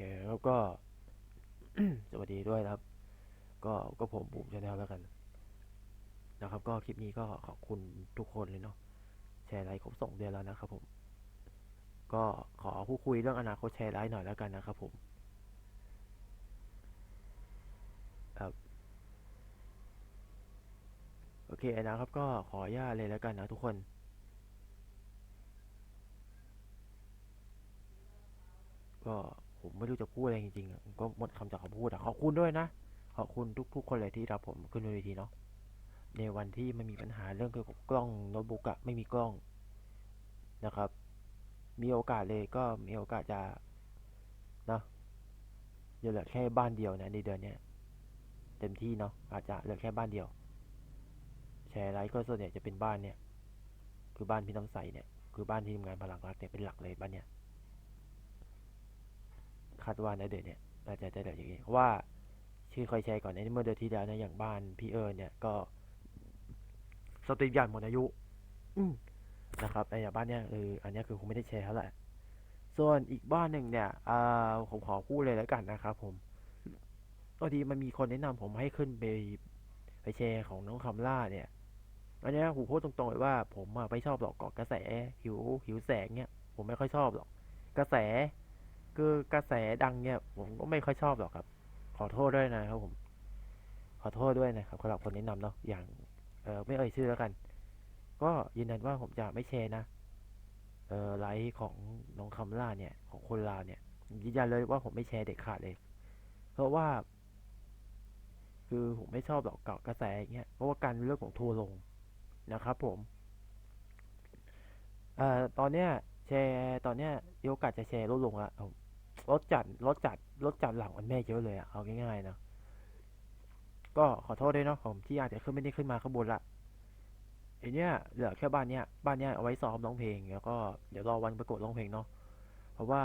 เคแล้วก็สวัสดีด้วยครับ ก็ก็ผมบุ๋มชาแนลแล้วกัน นะครับ ก็คลิปนี้ก็ขอบคุณทุกคนเลยเนาะแชร์ไลค์ครบสองเดือนแล้วนะครับผม ก็ขอพูดคุยเรื่องอนาคตแชร์ไลค์หน่อยแล้วกันนะครับผมครับโอเคนะครับ ก็ขออนุญาตเลยแล้วกันนะทุกคนก็ ผมไม่รู้จะพูดอะไรจริงๆผมก็หมดคำจากคำพูดอะขอบคุณด้วยนะ ขอบคุณทุกๆคนเลยที่รับผมขึ้นเวทีเนาะ ในวันที่ไม่มีปัญหาเรื่องเกี่ยวกับกล้องโน้ตบุ๊กอะไม่มีกล้องนะครับ มีโอกาสเลยก็มีโอกาสจะนะจะเหลือแค่บ้านเดียวนะในเดือนเนี้ยเต็มที่เนาะอาจจะเหลือแค่บ้านเดียว แชร์ไลฟ์ก็ส่วนใหญ่จะเป็นบ้านเนี่ย คือบ้านพี่น้ำใสเนี่ยคือบ้านที่ทำงานพลังรักเนี่ยเป็นหลักเลยบ้านเนี่ย คาดว่าในเดือนเนี่ยน่าจะได้เหลืออย่างนี้เพราะว่าชื่อเคยแชร์ก่อนในเมื่อเดือนที่แล้วนะอย่างบ้านพี่เอิญเนี่ยก็สตรีมยานหมดอายุอืมนะครับไอ้อย่างบ้านเนี่ยเอออันเนี้ยคือคงไม่ได้แชร์เท่าไหร่ส่วนอีกบ้านหนึ่งเนี่ยอ่าผมขอพูดเลยแล้วกันนะครับ ผมพอดีมันมีคนแนะนำผมให้ขึ้นไปไปแชร์ของน้องคำล่าเนี่ยอันเนี้ยผมพูดตรงๆเลยว่าผมอะไม่ชอบหรอกเกาะกระแสหิวหิวแสงเนี่ย ผมไม่ค่อยชอบหรอก กระแส คือกระแสดังเนี่ย ผมก็ไม่ค่อยชอบหรอกครับ ขอโทษด้วยนะครับผม ขอโทษด้วยนะครับสำหรับคนแนะนำเนาะอย่างเออไม่เอ่ยชื่อแล้วกัน ก็ยืนยันว่าผมจะไม่แชร์นะเออไลฟ์ของน้องคำล่าเนี่ยของคนลาวเนี่ยยืนยันเลยว่าผมไม่แชร์เด็ดขาดเลย เพราะว่า คือผมไม่ชอบหรอกเกาะกระแสอย่างเงี้ยเพราะว่าการเรื่องของทัวร์ลงนะครับ ผมเอ่อตอนเนี้ย แชร์ตอนเนี้ยโอกาสจะแชร์ลดลงละผมลดจัดลดจัดลดจัดหลังวันแม่เยอะเลยอะเอาง่ายๆนะก็ขอโทษด้วยเนาะผมที่อาจจะขึ้นไม่ได้ขึ้นมาข้างบนละไอเนี้ยเหลือแค่บ้านเนี้ยบ้านเนี้ยเอาไว้ซ้อมร้องเพลงแล้วก็เดี๋ยวรอวันประกวดร้องเพลงเนาะเพราะว่า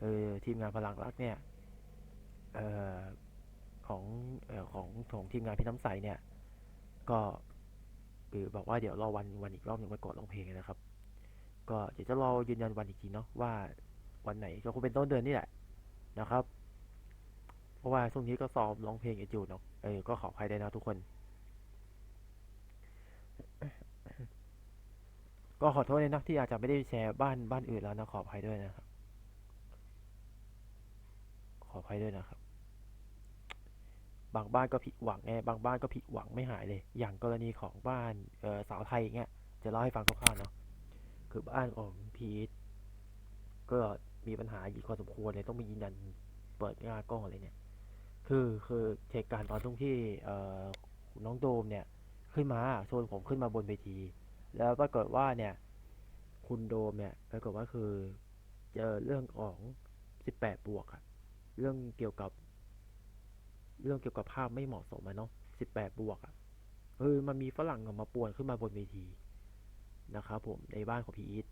เออทีมงานพลังรักเนี่ยเออของเออของของทีมงานพี่น้ำใสเนี่ย ก็คือบอกว่าเดี๋ยวรอวันวันอีกรอบหนึ่งประกวดร้องเพลงนะครับ ก็เดี๋ยวจะรอยืนยันวันอีกทีเนาะว่าวันไหนก็คงเป็นต้นเดือนนี่แหละนะครับ เพราะว่าช่วงนี้ก็ซ้อมร้องเพลงอยู่เนาะเออก็ขออภัยด้วยนะทุกคน ก็ขอโทษเลยนะที่อาจจะไม่ได้แชร์บ้านบ้านอื่นแล้วนะขออภัยด้วยนะครับ ขออภัยด้วยนะครับ บางบ้านก็ผิดหวังไงบางบ้านก็ผิดหวังไม่หายเลย อย่างกรณีของบ้านเออสาวไทยอย่างเงี้ยจะเล่าให้ฟังคร่าวๆเนาะ คือบ้านของพีทก็มีปัญหาอีกพอสมควรเลยต้องมียืนยันเปิดหน้ากล้องอะไรเนี่ย คือคือเหตุการณ์ตอนช่งที่เอ่อน้องโดมเนี่ย ขึ้นมาชวนผมขึ้นมาบนเวที แล้วปรากฏว่าเนี่ย คุณโดมเนี่ยปรากฏว่าคือเจอเรื่องของสิบแปดบวกอะเรื่องเกี่ยวกับ เรื่องเกี่ยวกับภาพไม่เหมาะสมอะเนาะสิบแปดบวกอะเออมันมีฝรั่งออกมาป่วนขึ้นมาบนเวที นะครับผมในบ้านของพี่อีท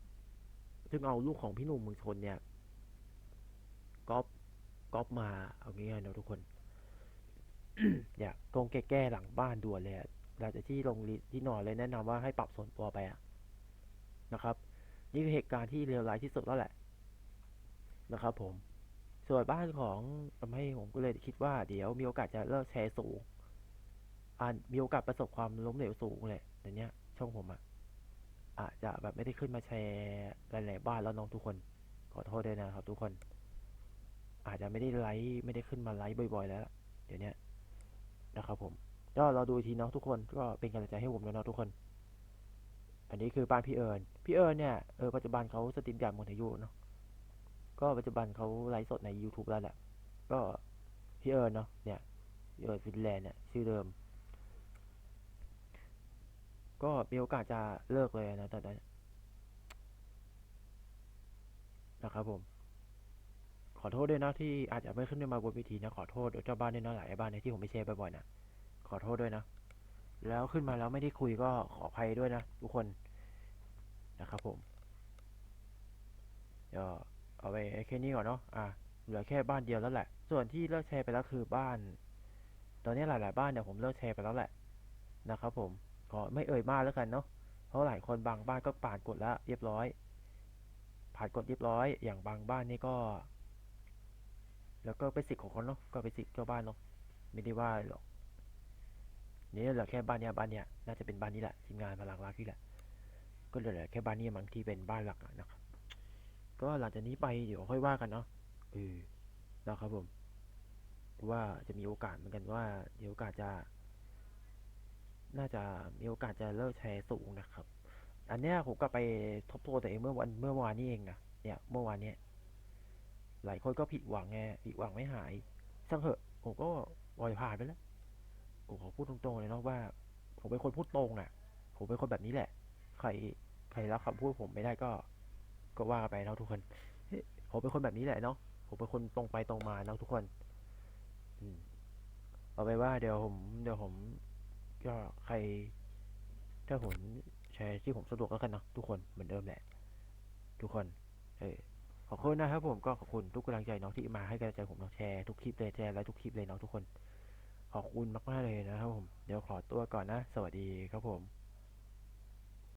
ซึ่งเอาลูกของพี่หนุ่มเมืองชนเนี่ยก๊อปก๊อปมาเอาง่ายๆนะทุกคนเนี่ยตรงแก้ๆหลังบ้านด่วนเลยหลังจากที่ลงที่นอนเลยแนะนำว่าให้ปรับส่วนตัวไปอะนะครับ นี่คือเหตุการณ์ที่เลวร้ายที่สุดแล้วแหละ นะครับ ผม ส่วนบ้านของทำให้ผมก็เลยคิดว่าเดี๋ยวมีโอกาสจะเลิกแชร์สูงอ่ามีโอกาสประสบความล้มเหลวสูงเลยแต่เนี้ยช่องผมอะ อาจจะแบบไม่ได้ขึ้นมาแชร์หลายๆบ้านแล้วน้องทุกคน ขอโทษด้วยนะครับทุกคน อาจจะไม่ได้ไลฟ์ไม่ได้ขึ้นมาไลฟ์บ่อยๆ แล้ว เดี๋ยวนี้นะครับผม ก็เราดูทีเนาะทุกคนก็เป็นกำลังใจให้ผมด้วยเนาะทุกคน อันนี้คือบ้านพี่เอิญพี่เอิญเนี่ยเออปัจจุบันเขาสตรีมยานหมดอายุเนาะก็ปัจจุบันเขาไลฟ์สดใน YouTube แล้วแหละก็พี่เอิญเนาะเนี่ยเอิญฟินแลนด์เนี่ยชื่อเดิม ก็มีโอกาสจะเลิกเลยนะตอนนั้นนะครับผม ขอโทษด้วยนะที่อาจจะไม่ขึ้นมาบนเวทีนะขอโทษเจ้าบ้านด้วยนะหลายบ้านเนที่ผมไม่แชร์บ่อยๆนะขอโทษด้วยนะ แล้วขึ้นมาแล้วไม่ได้คุยก็ขออภัยด้วยนะทุกคนนะครับผมเดี๋ยวเอาไปแค่นี้ก่อนเนาะอะเหลือแค่บ้านเดียวแล้วแหละ ส่วนที่เลิกแชร์ไปแล้วคือบ้าน ตอนนี้หลาย ๆ บ้านเนี่ยผมเลิกแชร์ไปแล้วแหละนะครับผม ขอไม่เอ่ยมากแล้วกันเนาะเพราะหลายคนบางบ้านก็ผ่านกฎแล้วเรียบร้อย ผ่านกฎเรียบร้อย อย่างบางบ้านนี่ก็ แล้วก็เป็นสิทธิ์ของเขาเนาะก็เป็นสิทธิ์เจ้าบ้านเนาะไม่ได้ว่าหรอกนี่เหลือแค่บ้านเนี้ยบ้านเนี้ยน่าจะเป็นบ้านนี้แหละทีมงานพลังรักนี่แหละ ก็เหลือแค่บ้านนี้มั้งที่เป็นบ้านหลักนะครับก็หลังจากนี้ไปเดี๋ยวค่อยว่ากันเนาะเออนะครับผมว่าจะมีโอกาสเหมือนกันว่าเดี๋ยวโอกาสจะ น่าจะมีโอกาสจะเลิกแชร์สูงนะครับ อันเนี้ยผมก็ไปทบทวนตัวเองเมื่อวันเมื่อวานนี้เองนะเนี่ยเมื่อวานเนี้ยหลายคนก็ผิดหวังไงผิดหวังไม่หายช่างเถอะผมก็ปล่อยผ่านไปแล้วผมขอพูดตรงๆเลยเนาะว่า ผมเป็นคนพูดตรงอะ ผมเป็นคนแบบนี้แหละ ใครใครรับคำพูดผมไม่ได้ก็ ก็ว่าไปเนาะทุกคนเฮ้ผมเป็นคนแบบนี้แหละเนาะผมเป็นคนตรงไปตรงมาเนาะทุกคนอเอาไปว่าเดี๋ยวผม เดี๋ยวผม ก็ใคร ถ้าผมแชร์ที่ผมสะดวกแล้วกันเนาะทุกคนเหมือนเดิมแหละ ทุกคน เออขอบคุณนะครับผมก็ขอบคุณทุกกำลังใจเนาะที่มาให้กำลังใจผมเนาะแชร์ทุกคลิปเลยแชร์ไลค์ทุกคลิปเลยเนาะทุกคน ขอบคุณมากๆเลยนะครับผมเดี๋ยวขอตัวก่อนนะ สวัสดีครับผม